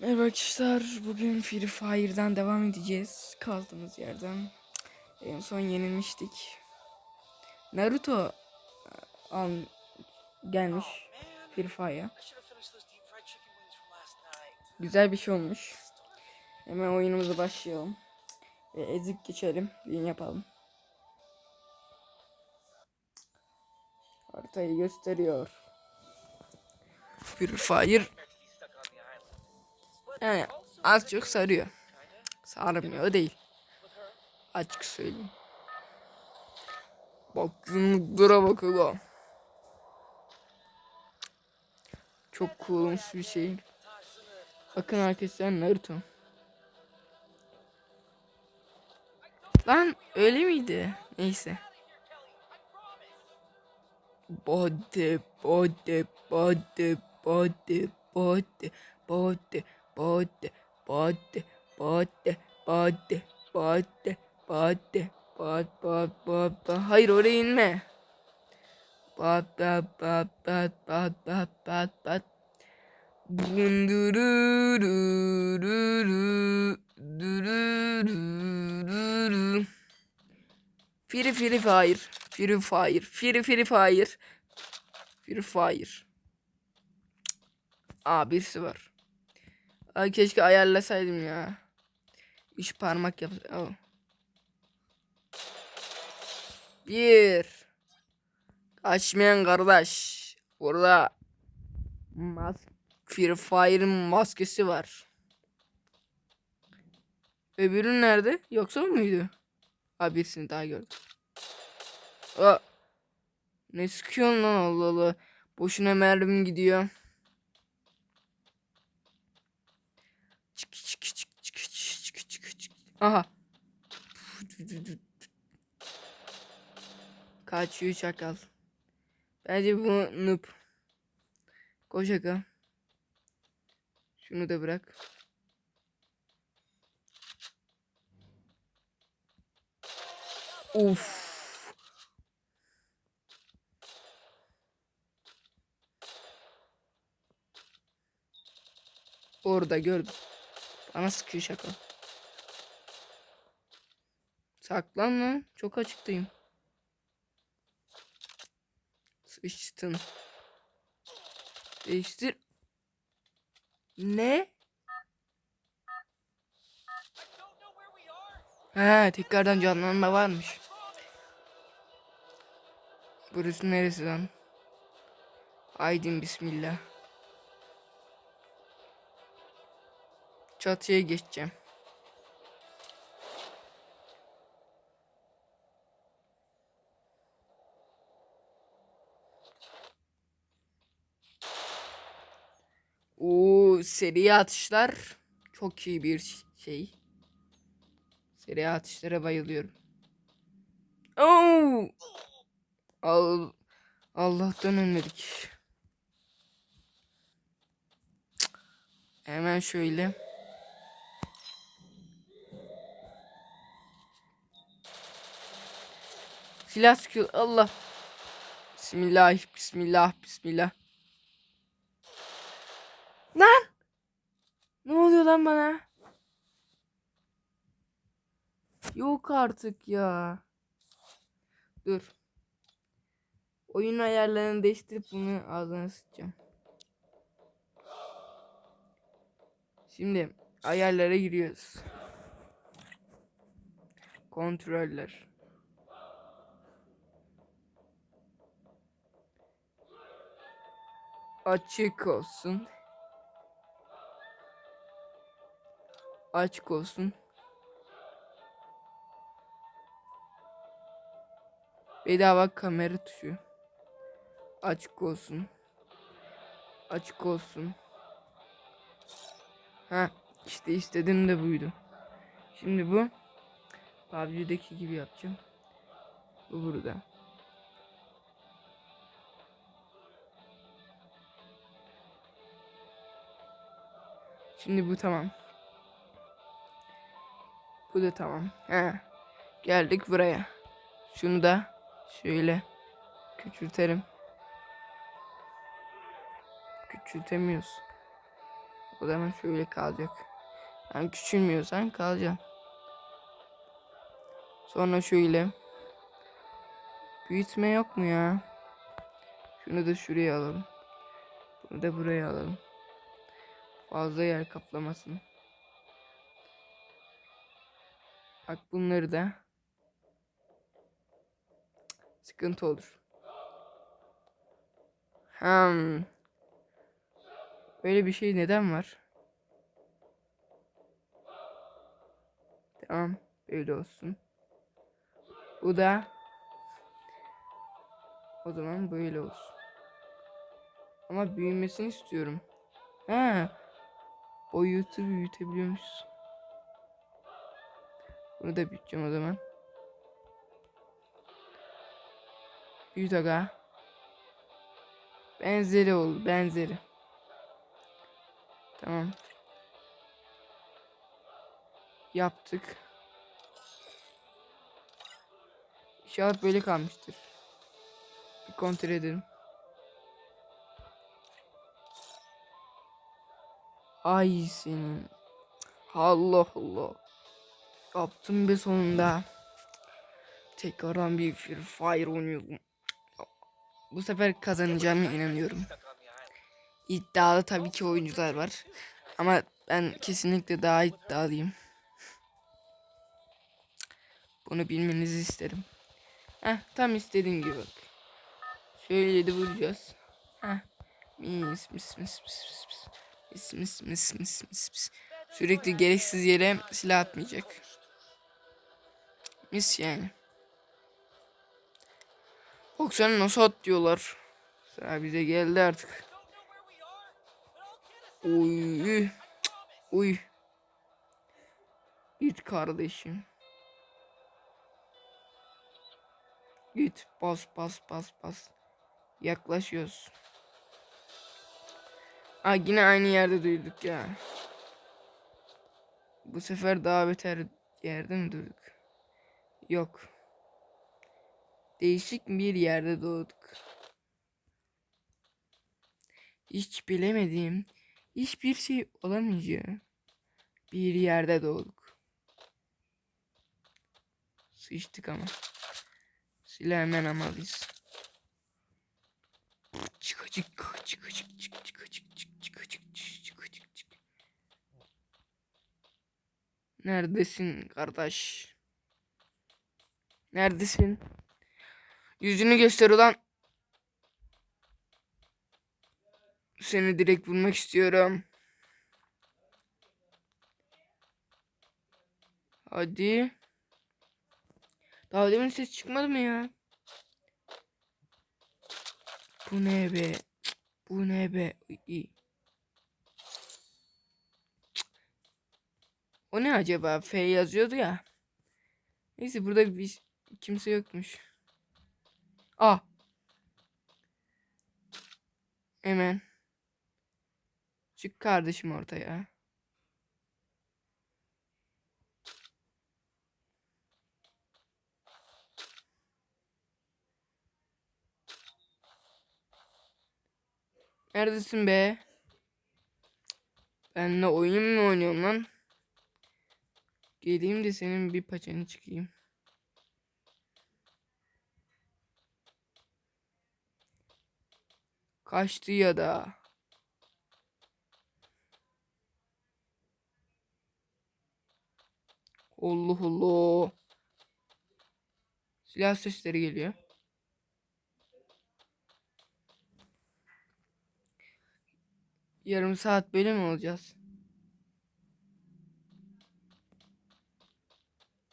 Merhaba arkadaşlar. Bugün Free Fire'dan devam edeceğiz. Kaldığımız yerden. En son yenilmiştik. Naruto e, al gelmiş Free Fire'a. Güzel bir şey olmuş. Hemen oyunumuza başlayalım. Ve ezip geçelim. Yayın yapalım. Haritayı gösteriyor. Free Fire yani az çok sarıyor. Sarmıyor değil. Açık söyleyeyim. Bak yumruklara bak ulan. Çok coolumsu bir şey. Bakın arkadaşlar Naruto. Lan öyle miydi? Neyse. Bode, bode, bode, bode, bode, bode, bode, bode, bode, bode, bode, bode, bad, bad, bad, bad. Hayır oraya inme. Bad, bad, bad, bad, bad, bad, bad, bad. Free Free Fire. Free Fire. Free Free Fire. Free Fire. Aa birisi var. Ay keşke ayarlasaydım ya. Üç parmak yap. Oh. Bir. Kaçmayan kardeş. Burada mas Free Fire'ın maskesi var. Öbürü nerede? Yoksa muydu? Ha birisini daha gördüm. Aa. Ne sıkıyorsun lan Allah Allah. Boşuna mermim gidiyor. Çık çık çık çık çık çık çık çık. Aha. Kaçıyor çakal. Bence bu noob. Koş aga. Şunu da bırak. Uf. Orada gördüm. Bana sıkıyor şaka. Saklan lan. Çok açıktayım. Sıçtın. Değiştir. Ne? He tekrardan canlanma varmış. Burası neresi lan? Aydın bismillah. Çatıya geçeceğim. O seri atışlar çok iyi bir şey. Seri atışlara bayılıyorum. Oo! Al Allah'tan ölmedik. Hemen şöyle. Silah sıkıyor. Allah. Bismillah, bismillah, bismillah. Lan! Ne oluyor lan bana? Yok artık ya. Dur. Oyun ayarlarını değiştirip bunu ağzına sıçacağım. Şimdi ayarlara giriyoruz. Kontroller. Açık olsun. Açık olsun. Bedava kamera tuşu. Açık olsun. Açık olsun. Ha işte istediğim de buydu. Şimdi bu PUBG'deki gibi yapacağım. Bu burada. Şimdi bu tamam. Bu da tamam. He. Geldik buraya. Şunu da şöyle küçültelim. Küçültemiyoruz. O zaman şöyle kalacak. Yani küçülmüyorsan kalacaksın. Sonra şöyle. Büyütme yok mu ya? Şunu da şuraya alalım. Bunu da buraya alalım. Fazla yer kaplamasın. Bak bunları da sıkıntı olur. Hmm. Böyle bir şey neden var? Tamam, böyle olsun. Bu da o zaman böyle olsun. Ama büyümesini istiyorum. Ha. Boyutu büyütebiliyormuşuz. Bunu da büyüteceğim o zaman. Büyüt aga. Benzeri oldu. Benzeri. Tamam. Yaptık. İnşallah böyle kalmıştır. Bir kontrol edelim. Ay senin. Allah Allah. Yaptım be sonunda. Tekrardan bir Free Fire oynuyorum. Bu sefer kazanacağıma inanıyorum. İddialı tabii ki oyuncular var. Ama ben kesinlikle daha iddialıyım. Bunu bilmenizi isterim. Heh, tam istediğim gibi bak. Şöyle de vuracağız. Heh. Mis mis mis mis mis mis. Mis mis mis mis mis mis. Sürekli gereksiz yere silah atmayacak. Mis yani. Baksana nasıl at diyorlar. Sıra bize geldi artık. Uy. Uy. Git kardeşim. Git bas bas bas bas. Yaklaşıyoruz. Aa yine aynı yerde duyduk ya. Bu sefer daha beter yerde mi durduk? Yok. Değişik bir yerde doğduk. Hiç bilemediğim, hiçbir şey olamayacağı bir yerde doğduk. Sıçtık ama. Silah hemen almalıyız. Çıkacık, çıkacık, çıkacık, çıkacık, çıkacık, çıkacık, çıkacık. Neredesin kardeş? Neredesin? Yüzünü göster ulan. Seni direkt vurmak istiyorum. Hadi. Daha demin ses çıkmadı mı ya? Bu ne be? Bu ne be? İyi. O ne acaba? F yazıyordu ya. Neyse burada bir kimse yokmuş. Ah. Hemen. Çık kardeşim ortaya. Neredesin be? Benle oyun mu oynuyorum lan? Geleyim de senin bir paçanı çıkayım. Kaçtı ya da. Allah Allah. Silah sesleri geliyor. Yarım saat böyle mi olacağız?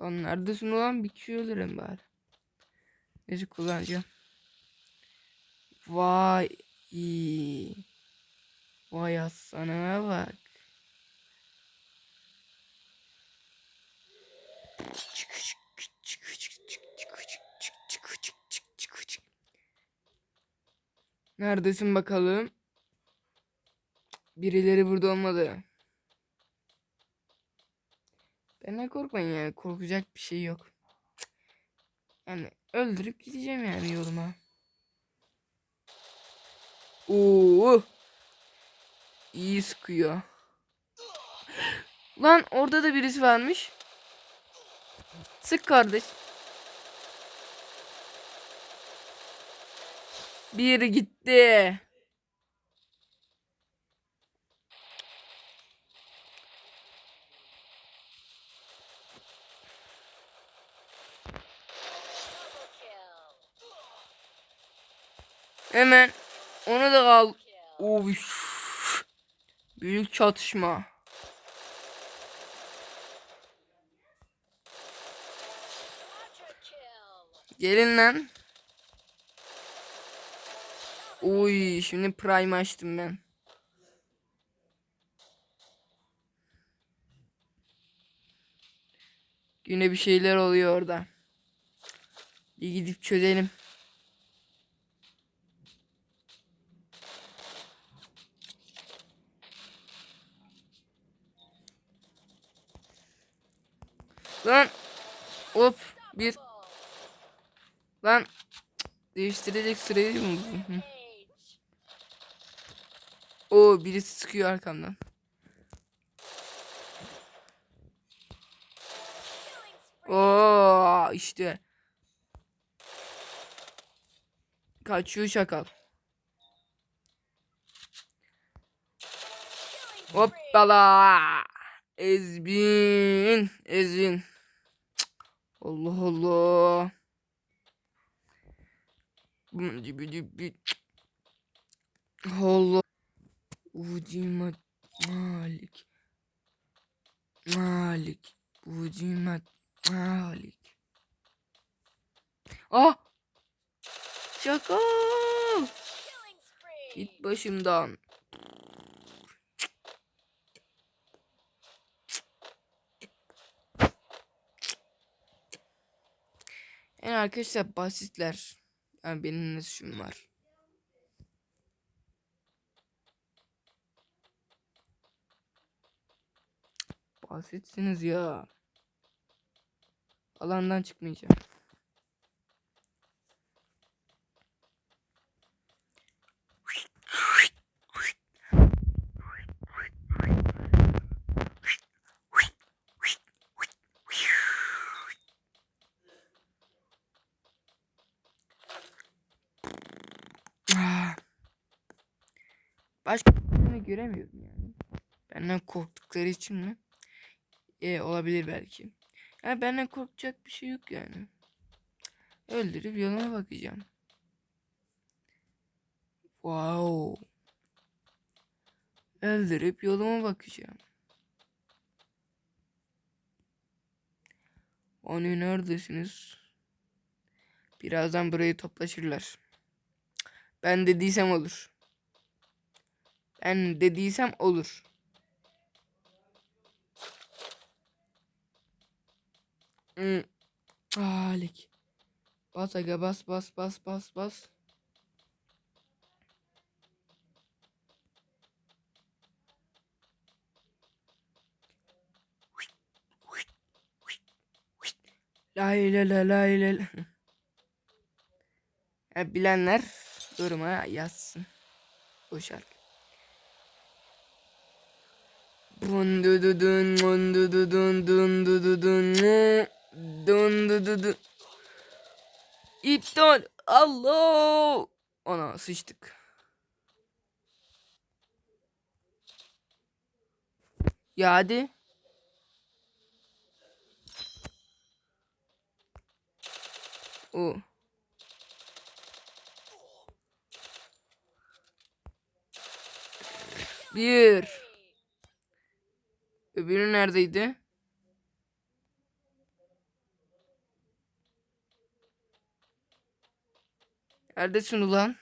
Lan neredesin ulan? Bir kişi öldürün bari. Neyse kullanacağım. Vay iyi. Vay aslanına bak. Neredesin bakalım? Birileri burada olmadı. Benden korkmayın yani. Korkacak bir şey yok. Yani öldürüp gideceğim yani yoluma. Oo. İyi sıkıyor. Lan orada da birisi varmış. Sık kardeş. Bir gitti. Hemen onu da kal. Oy. Büyük çatışma. Gelin lan. Oy şimdi prime açtım ben. Yine bir şeyler oluyor orada. Bir gidip çözelim. Lan. Hop. Bir. Lan. Değiştirecek sırayı mı. Oo birisi sıkıyor arkamdan. Oo işte. Kaçıyor şakal. Hoppala. Ezbin. Ezbin. Allah Allah. Allah. Ucimat Malik. Malik. Ucimat Malik. Ah! Şaka! Git başımdan. Yani arkadaşlar basitler. Yani benim ne suçum var? Basitsiniz ya. Alandan çıkmayacağım. Ah. Başka birini göremiyorum yani. Benden korktukları için mi? E, olabilir belki. Yani benden korkacak bir şey yok yani. Öldürüp yoluma bakacağım. Wow. Öldürüp yoluma bakacağım. Onu neredesiniz? Birazdan burayı toplaşırlar. Ben dediysem olur. Ben dediysem olur. Hmm. Alik. Bas aga bas bas bas bas bas. La la la la la la. Ya bilenler yoruma yazsın. Bu şarkı. İptal. Allah. Ona sıçtık. Ya hadi. O. Bir. Öbürü neredeydi? Neredesin ulan?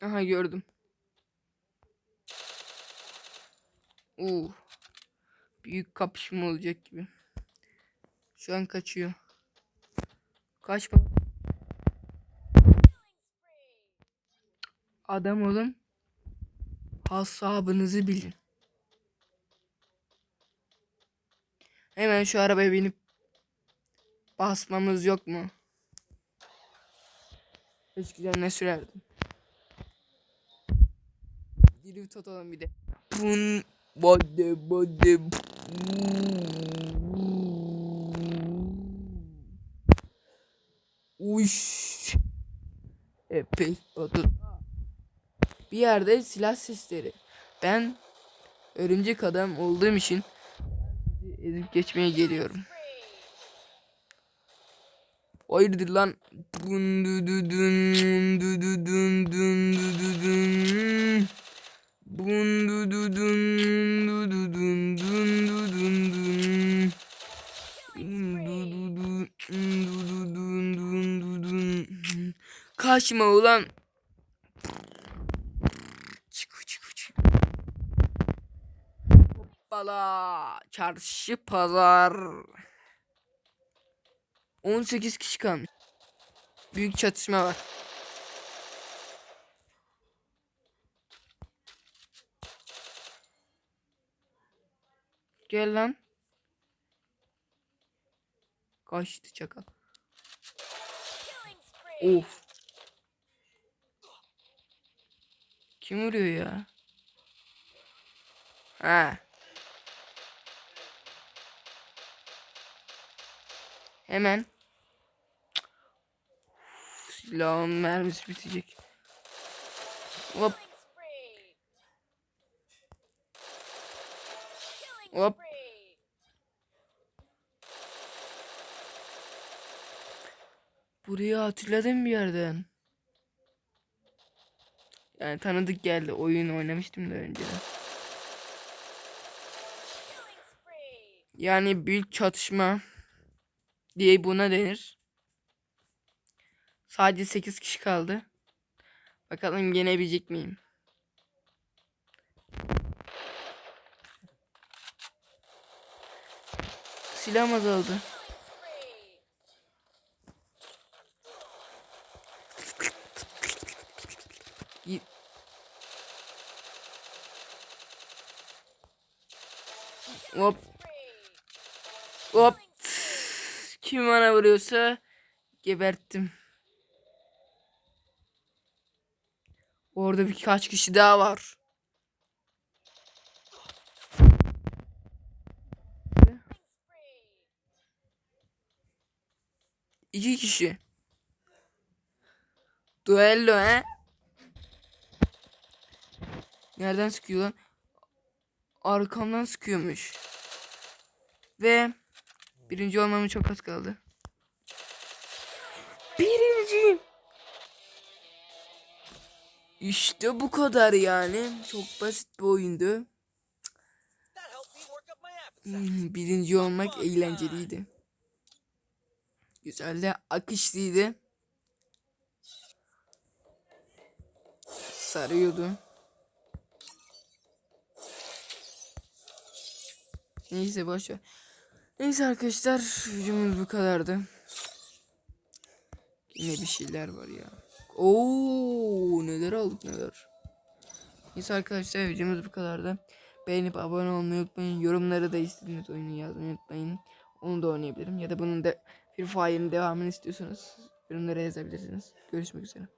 Aha gördüm. Oo. Büyük kapışma olacak gibi. Şu an kaçıyor. Kaçma. Adam olun. Hasabınızı bilin. Hemen şu arabaya binip basmamız yok mu? Eskiden ne sürerdim? Drift atalım bir de. Bun Bode bode. Uş. Epey otur. Bir yerde silah sesleri. Ben örümcek adam olduğum için ezip geçmeye geliyorum. Hayırdır lan? Dun du du dun du du dun dun du du dun. Bun du du dun dun du dun dun. Dun du du du, dun du du dun dun du dun. Kaçma ulan. Hoppala. Çarşı pazar. 18 kişi kalmış. Büyük çatışma var. Gel lan. Kaçtı çakal. Of. Kim vuruyor ya? Ha. Hemen. Silahın mermisi bitecek. Hop hop. Burayı hatırladım bir yerden. Yani tanıdık geldi. Oyun oynamıştım da önceden. Yani büyük çatışma diye buna denir. Sadece 8 kişi kaldı. Bakalım yenebilecek miyim? Silahım azaldı. Hop hop. Kim bana vuruyorsa geberttim. Orada birkaç kişi daha var. İki kişi. Duello he? Nereden sıkıyor lan? Arkamdan sıkıyormuş. Ve birinci olmamı çok az kaldı. Birinciyim. İşte bu kadar yani. Çok basit bir oyundu. Hmm, Birinci olmak eğlenceliydi. Güzel de akışlıydı. Sarıyordu. Neyse boşver. Neyse arkadaşlar videomuz bu kadardı. Yine bir şeyler var ya. Oo neler aldık neler. Neyse arkadaşlar videomuz bu kadardı. Beğenip abone olmayı unutmayın. Yorumlara da istediğiniz oyunu yazmayı unutmayın. Onu da oynayabilirim. Ya da bunun da Free Fire'ın devamını istiyorsanız yorumlara yazabilirsiniz. Görüşmek üzere.